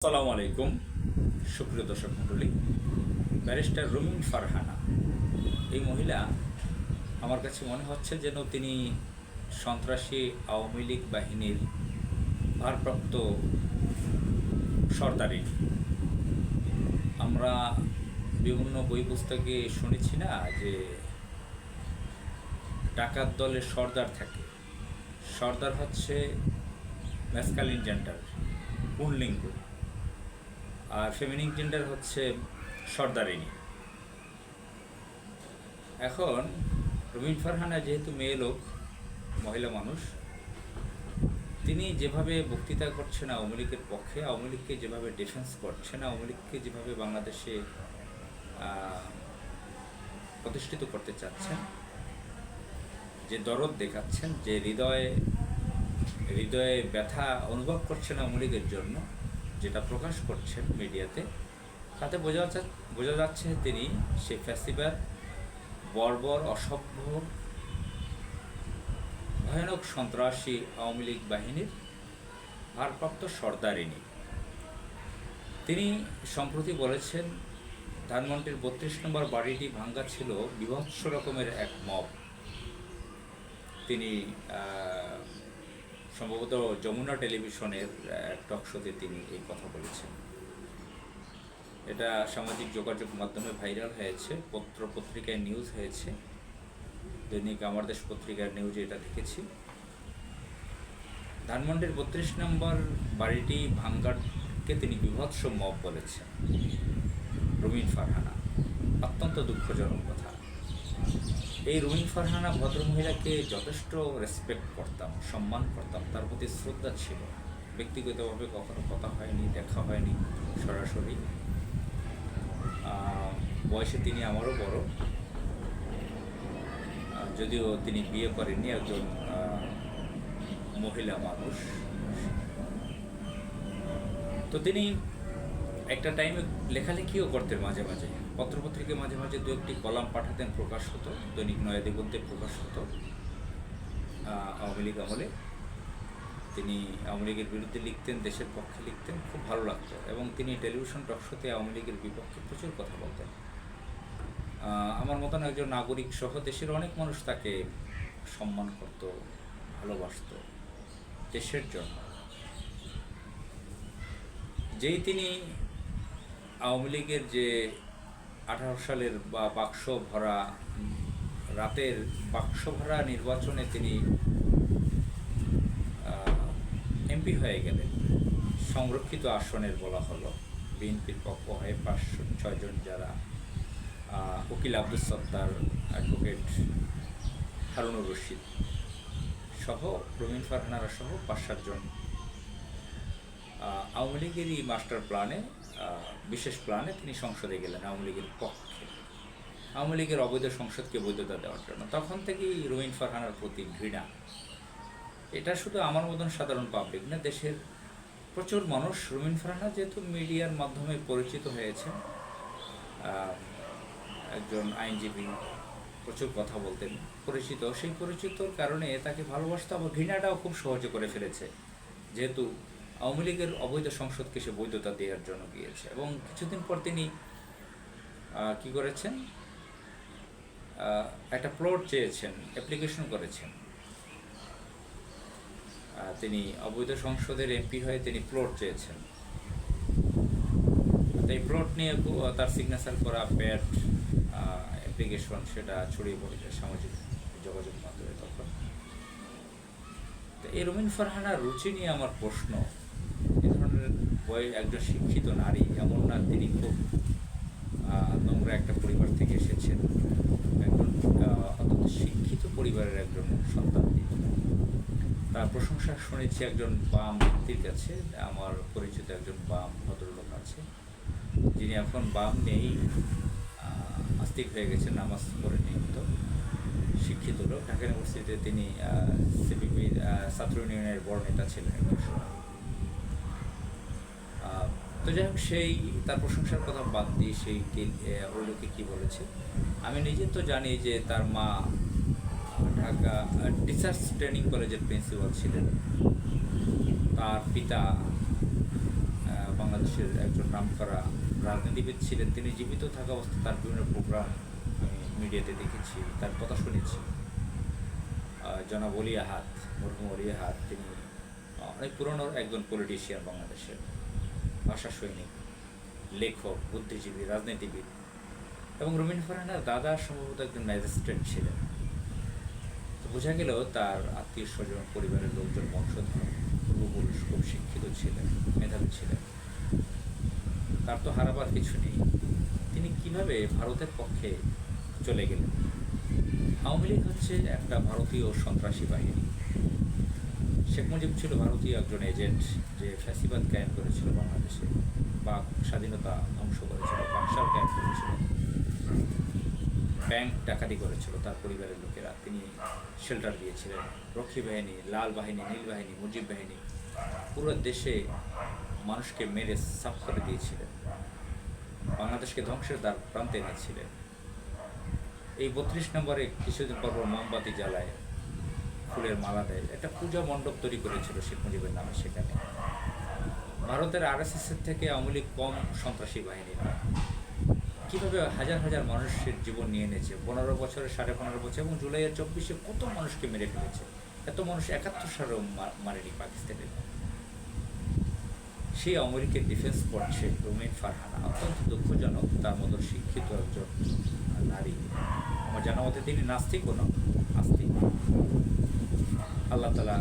আসসালামু আলাইকুম, সুপ্রিয় দর্শক মণ্ডলী। ব্যারিস্টার রুমিন ফারহানা। এই মহিলা আমার কাছে মনে হচ্ছে যেন তিনি সন্ত্রাসী আওয়ামী লীগ বাহিনীর ভারপ্রাপ্ত সর্দারি। আমরা বিভিন্ন বই পুস্তকে শুনেছি না যে ডাকাত দলের সর্দার থাকে। সর্দার হচ্ছে ম্যাসকালিন জেন্ডার পুনলিঙ্গ আর ফেমিনিন জেন্ডার হচ্ছে সর্দারিনী। এখন রবিন ফারহানা যেহেতু মেয়ে লোক, মহিলা মানুষ, তিনি যেভাবে বক্তৃতা করছেন আওয়ামী লীগের পক্ষে, আওয়ামী লীগকে যেভাবে ডিফেন্স করছেন আওয়ামী লীগকে যেভাবে বাংলাদেশে প্রতিষ্ঠিত করতে চাচ্ছেন, যে দরদ দেখাচ্ছেন, যে হৃদয়ে হৃদয়ে ব্যথা অনুভব করছেন আওয়ামী লীগের জন্য যেটা প্রকাশ করছেন মিডিয়াতে, তাতে বোঝা যাচ্ছে বোঝা যাচ্ছে তিনি সেই ফেস্টিভ্যাল, বর্বর, অসভ্য, ভয়ানক সন্ত্রাসী আওয়ামী লীগ বাহিনীর ভারপ্রাপ্ত সর্দারিনী। তিনি সম্প্রতি বলেছেন, ধানমন্ডির বত্রিশ নম্বর বাড়িটি ভাঙ্গা ছিল বিভৎস রকমের এক মব। তিনি সম্ভবত যমুনা টেলিভিশনের টক শোতে তিনি এই কথা বলেছেন। এটা সামাজিক যোগাযোগ মাধ্যমে ভাইরাল হয়েছে, পত্র পত্রিকায় নিউজ হয়েছে। দৈনিক আমার দেশ পত্রিকার নিউজে এটা দেখেছি। ধানমন্ডির বত্রিশ নম্বর বাড়িটি ভাঙ্গারকে তিনি বিভৎস মব বলেছেন। রুমিন ফারহানা, অত্যন্ত দুঃখজনক এই রুমিন ফারহানা ভদ্রমহিলাকে যথেষ্ট রেসপেক্ট করতাম, সম্মান করতাম, তার প্রতি শ্রদ্ধা ছিল। ব্যক্তিগতভাবে কখনো কথা হয়নি, দেখা হয়নি সরাসরি। বয়সে তিনি আমারও বড়। যদিও তিনি বিয়ে করেননি, একজন মহিলা মানুষ। তো তিনি একটা টাইমে লেখালেখিও করতেন মাঝে মাঝে। পত্রপত্রিকায় মাঝে মাঝে দু একটি কলাম পাঠাতেন প্রকাশ হতো, দৈনিক নয়া দিগন্তে প্রকাশ হতো। আওয়ামী লীগ আমলে। তিনি আওয়ামী লীগের বিরুদ্ধে লিখতেন, দেশের পক্ষে লিখতেন, খুব ভালো লাগতো। এবং তিনি টেলিভিশন টকশোতে আওয়ামী লীগের বিপক্ষে প্রচুর কথা বলতেন। আমার মতন একজন নাগরিক সহ দেশের অনেক মানুষ তাকে সম্মান করত, ভালোবাসত, দেশের জন্য। যেই তিনি আওয়ামী লীগের যে আঠারো সালের বা বাক্স ভরা রাতের বাক্স ভরা নির্বাচনে তিনি এমপি হয়ে গেলেন। সংরক্ষিত আসনের বলা হলো। বিএনপির পক্ষ হয়ে পাঁচশো ছয়জন যারা উকিল আব্দুল সত্তার অ্যাডভোকেট হারুনুর রশিদ সহ রবিন ফারহানারা সহ পাঁচ সাতজন আওয়ামী লীগেরই মাস্টার প্ল্যানে বিশেষ প্ল্যানে তিনি সংসদে গেলেন আওয়ামী লীগের পক্ষে। আওয়ামী লীগের অবৈধ সংসদকে বৈধতা দেওয়ার জন্য। তখন থেকেই রবিন ফারহানার প্রতি ঘৃণা। এটা শুধু আমার মতন সাধারণ পাবলিক না, দেশের প্রচুর মানুষ রুমিন ফারহানা যেহেতু মিডিয়ার মাধ্যমে পরিচিত হয়েছে একজন আইনজীবী, প্রচুর কথা বলতেন, পরিচিত। সেই পরিচিতর কারণে তাকে ভালোবাসতে, আবার ঘৃণাটাও খুব সহজে করে ফেলেছে। যেহেতু আওয়ামী লীগের অবৈধ সংসদকে সে বৈধতা দেওয়ার জন্য গিয়েছে। এবং কিছুদিন পর তিনি কি করেছেন? একটা প্লট চেয়েছেন অ্যাপ্লিকেশন করেছেন। তিনি অবৈধ সংসদের এমপি হয়ে তিনি প্লট চেয়েছেন। এই প্লট নিয়ে তার সিগনেচার করা প্যাড অ্যাপ্লিকেশন সেটা ছড়িয়ে পড়েছে সামাজিক যোগাযোগ মাধ্যমে তখন। তো এই রুমিন ফারহানার রুচি নিয়ে আমার প্রশ্ন এ ধরনের বয় একজন শিক্ষিত নারী, এমন না তিনি খুব নোংরা একটা পরিবার থেকে এসেছেন। একজন অত্যন্ত শিক্ষিত পরিবারের একজন সন্তান তিনি। তার প্রশংসা শুনেছি একজন বাম ব্যক্তির কাছে, আমার পরিচিত একজন বাম ভদ্রলোক আছে। যিনি এখন বাম নেই আস্তিক হয়ে গেছেন, নামাজ পড়ে নিয়মিত শিক্ষিত লোক। ঢাকা ইউনিভার্সিটিতে তিনি সিপিপি ছাত্র ইউনিয়নের বড় নেতা ছিলেন তো যাই হোক, সেই তার প্রশংসার কথা বাদ দিয়ে সেই ওই লোকে কী বলেছে? আমি নিজে তো জানি যে তার মা ঢাকা টিচার্স ট্রেনিং কলেজের প্রিন্সিপাল ছিলেন। তার পিতা বাংলাদেশের একজন নামকরা রাজনীতিবিদ ছিলেন। তিনি জীবিত থাকা অবস্থায় তার বিভিন্ন প্রোগ্রাম আমি মিডিয়াতে দেখেছি, তার কথা শুনেছি। জনাব আহাদ, মরহুম অলি তিনি অনেক পুরনো একজন পলিটিশিয়ান বাংলাদেশের। ভাষা সৈনিক, লেখক, বুদ্ধিজীবী, রাজনীতিবিদ এবং রবীন্দ্র ফারহানার দাদা, সম্ভবত একজন ম্যাজিস্ট্রেট ছিলেন। তো বোঝা গেল তার আত্মীয় স্বজন, পরিবারের লোকজন, বংশধর, পূর্বপুরুষ খুব শিক্ষিত ছিলেন, মেধাবী ছিলেন। তার তো হারাবার কিছু নেই। তিনি কীভাবে ভারতের পক্ষে চলে গেলেন? আওয়ামী লীগ হচ্ছে একটা ভারতীয় সন্ত্রাসী বাহিনী। শেখ মুজিব ছিল ভারতীয় একজন এজেন্ট যে ফ্যাসিবাদ কায়েম করেছিল বাংলাদেশে, বা স্বাধীনতা ধ্বংস করেছিল, বাকশাল কায়েম করেছিল, ব্যাংক ডাকাতি করেছিল তার পরিবারের লোকেরা। তিনি শেল্টার দিয়েছিলেন, রক্ষী বাহিনী, লাল বাহিনী, নীল বাহিনী, মুজিব বাহিনী, পুরো দেশে মানুষকে মেরে সাফ করে দিয়েছিলেন। বাংলাদেশকে ধ্বংসের দ্বার প্রান্তে এনেছিলেন। এই বত্রিশ নম্বরে কিছুদিন পর মোমবাতি জ্বালায় ফুলের মালা দেয় একটা পূজা মণ্ডপ তৈরি করেছিল শেখ মুজিবের নামে সেখানে। ভারতের আরএসএস এর থেকে আওয়ামী লীগ কম সন্ত্রাসী বাহিনী কীভাবে হাজার হাজার মানুষের জীবন নিয়ে এনেছে? পনেরো বছরে, সাড়ে পনেরো বছর এবং জুলাইয়ের চব্বিশে কত মানুষকে মেরে ফেলেছে? এত মানুষ একাত্তর সালেও মারেনি পাকিস্তানে। সেই আওয়ামী ডিফেন্স করছে রুমিন ফারহানা অত্যন্ত দুঃখজনক, তার মতো শিক্ষিত একজন নারী। আমার জানা মতে তিনি নাস্তিকও নন। আল্লাহ তালা